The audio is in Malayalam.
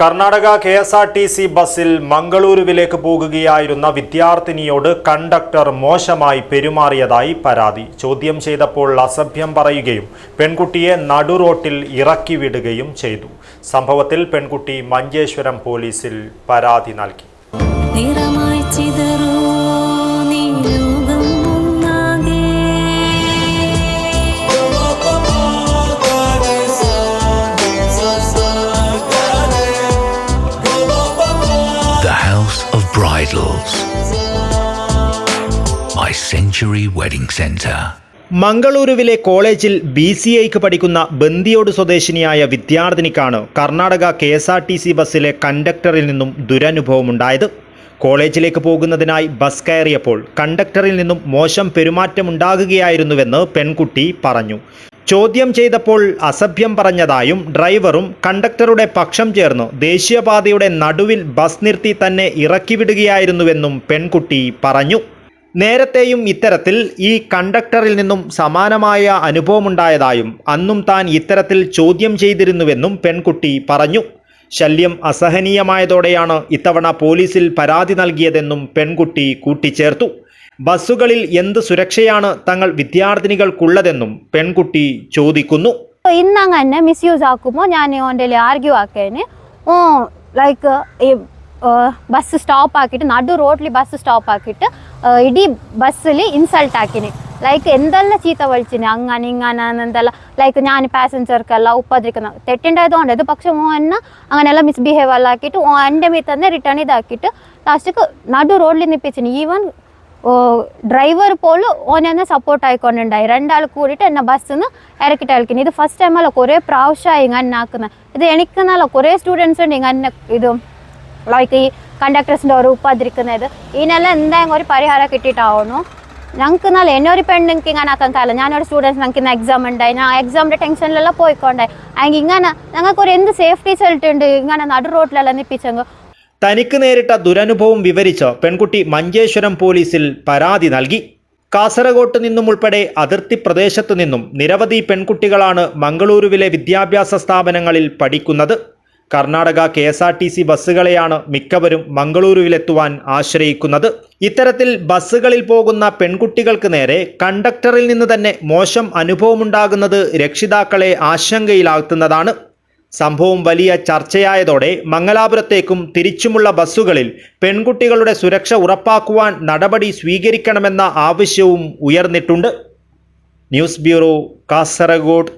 Karnataka K S R T C ബസ്സിൽ മംഗളൂരുവിലേക്ക് പോകുകയായിരുന്ന വിദ്യാർത്ഥിനിയോട് കണ്ടക്ടർ മോശമായി പെരുമാറിയതായി പരാതി. ചോദ്യം ചെയ്തപ്പോൾ അസഭ്യം പറയുകയും പെൺകുട്ടിയെ നടുറോട്ടിൽ ഇറക്കി വിടുകയും ചെയ്തു. സംഭവത്തിൽ പെൺകുട്ടി മഞ്ചേശ്വരം പോലീസിൽ പരാതി നൽകി. നിറമായി ചിതറൂ Bridals. My Century Wedding Center. മംഗളൂരുവിലെ കോളേജിൽ ബി സി ഐക്ക് പഠിക്കുന്ന ബന്ദിയോട് സ്വദേശിനിയായ വിദ്യാർത്ഥിനിക്കാണ് Karnataka K S R T C ബസ്സിലെ കണ്ടക്ടറിൽ നിന്നും ദുരനുഭവമുണ്ടായത് കോളേജിലേക്ക് പോകുന്നതിനായി ബസ് കയറിയപ്പോൾ കണ്ടക്ടറിൽ നിന്നും മോശം പെരുമാറ്റമുണ്ടാകുകയായിരുന്നുവെന്ന് പെൺകുട്ടി പറഞ്ഞു. ചോദ്യം ചെയ്തപ്പോൾ അസഭ്യം പറഞ്ഞതായും ഡ്രൈവറും കണ്ടക്ടറുടെ പക്ഷം ചേർന്നു ദേശീയപാതയുടെ നടുവിൽ ബസ് നിർത്തി തന്നെ ഇറക്കിവിടുകയായിരുന്നുവെന്നും പെൺകുട്ടി പറഞ്ഞു. നേരത്തെയും ഇത്തരത്തിൽ ഈ കണ്ടക്ടറിൽ നിന്നും സമാനമായ അനുഭവമുണ്ടായതായും അന്നും താൻ ഇത്തരത്തിൽ ചോദ്യം ചെയ്തിരുന്നുവെന്നും പെൺകുട്ടി പറഞ്ഞു. ശല്യം അസഹനീയമായതോടെയാണ് ഇത്തവണ പോലീസിൽ പരാതി നൽകിയതെന്നും പെൺകുട്ടി കൂട്ടിച്ചേർത്തു. ബസ്സുകളിൽ എന്ത് സുരക്ഷയാണ് തങ്ങൾ വിദ്യാർത്ഥിനികൾക്കുള്ളതെന്നും പെൺകുട്ടി ചോദിക്കുന്നു. ഇന്നങ്ങനെ മിസ് മിസ്യൂസ് ആക്കുമ്പോൾ ഞാൻ ഓന്റെ ആർഗ്യൂ ആക്കേന്. ഓ ലൈക്ക് ഈ ബസ് സ്റ്റോപ്പ് ആക്കിയിട്ട് നടു റോഡിൽ ബസ് സ്റ്റോപ്പ് ആക്കിയിട്ട് ഇടീ ബസ്സിൽ ഇൻസൾട്ട് ആക്കിനി. ലൈക്ക് എന്തെല്ലാം ചീത്ത വിളിച്ചിന് അങ്ങനെ ഇങ്ങനെ എന്തെല്ലാം? ലൈക്ക് ഞാൻ പാസഞ്ചർക്കെല്ലാം ഉപദ്രിക്കുന്ന തെറ്റുണ്ടായതുകൊണ്ട് ഇത് പക്ഷെ ഓ എന്നെ അങ്ങനെല്ലാം മിസ്ബിഹേവ് എല്ലാം ആക്കിയിട്ട് ഓ എന്റെ മീ തന്നെ റിട്ടേൺ ഇതാക്കിയിട്ട് ലാസ്റ്റിക്ക് നടു റോഡിൽ നിപ്പിച്ചിന്. ഈവൻ ഡ്രൈവർ പോലും ഓനെന്നെ സപ്പോർട്ട് ആയിക്കൊണ്ടുണ്ടായി. രണ്ടാൾ കൂടിയിട്ട് എന്നെ ബസ്സിൽ നിന്ന് ഇറക്കിട്ട് ഇറക്കിന്. ഇത് ഫസ്റ്റ് ടൈം അല്ല കുറേ പ്രാവശ്യമായി ഇങ്ങനെ ആക്കുന്നത് ഇത് എനിക്കെന്നല്ല കുറേ സ്റ്റുഡൻസ് ഉണ്ട് ഇങ്ങനെ ഇത്. ലൈക്ക് ഈ കണ്ടക്ടേഴ്സിന്റെ ഓരോ ഉപ്പാതിരിക്കുന്നത് ഇതിനെല്ലാം എന്തായാലും ഒരു പരിഹാരം കിട്ടിയിട്ടാവുന്നു? ഞങ്ങൾക്ക് നല്ല എന്നെ ഒരു പെണ്ണുങ്ങൾക്ക് ഇങ്ങനെ ആക്കാൻ കാലം. ഞാനൊരു സ്റ്റുഡൻസ് ഞങ്ങൾക്ക് ഇന്ന് എക്സാം ഉണ്ടായി ഞാൻ എക്സാമിന്റെ ടെൻഷനിലെല്ലാം പോയിക്കൊണ്ടായി അങ്ങനെ ഇങ്ങനെ ഞങ്ങൾക്ക് ഒരു എന്ത് സേഫ്റ്റി സെൽറ്റ് ഉണ്ട് ഇങ്ങനെ നടു റോഡിലെല്ലാം നിപ്പിച്ചെങ്കിൽ തനിക്ക് നേരിട്ട ദുരനുഭവം വിവരിച്ച് പെൺകുട്ടി മഞ്ചേശ്വരം പോലീസിൽ പരാതി നൽകി. കാസർഗോട്ട് നിന്നും ഉൾപ്പെടെ അതിർത്തി പ്രദേശത്തു നിന്നും നിരവധി പെൺകുട്ടികളാണ് മംഗളൂരുവിലെ വിദ്യാഭ്യാസ സ്ഥാപനങ്ങളിൽ പഠിക്കുന്നത്. Karnataka K S R T C ബസ്സുകളെയാണ് മിക്കവരും മംഗളൂരുവിലെത്തുവാൻ ആശ്രയിക്കുന്നത്. ഇത്തരത്തിൽ ബസ്സുകളിൽ പോകുന്ന പെൺകുട്ടികൾക്ക് നേരെ കണ്ടക്ടറിൽ നിന്ന് തന്നെ മോശം അനുഭവമുണ്ടാകുന്നത് രക്ഷിതാക്കളെ ആശങ്കയിലാഴ്ത്തുന്നതാണ്. സംഭവം വലിയ ചർച്ചയായതോടെ മംഗലാപുരത്തേക്കും തിരിച്ചുമുള്ള ബസ്സുകളിൽ പെൺകുട്ടികളുടെ സുരക്ഷ ഉറപ്പാക്കുവാൻ നടപടി സ്വീകരിക്കണമെന്ന ആവശ്യവും ഉയർന്നിട്ടുണ്ട്. News bureau Kasaragod.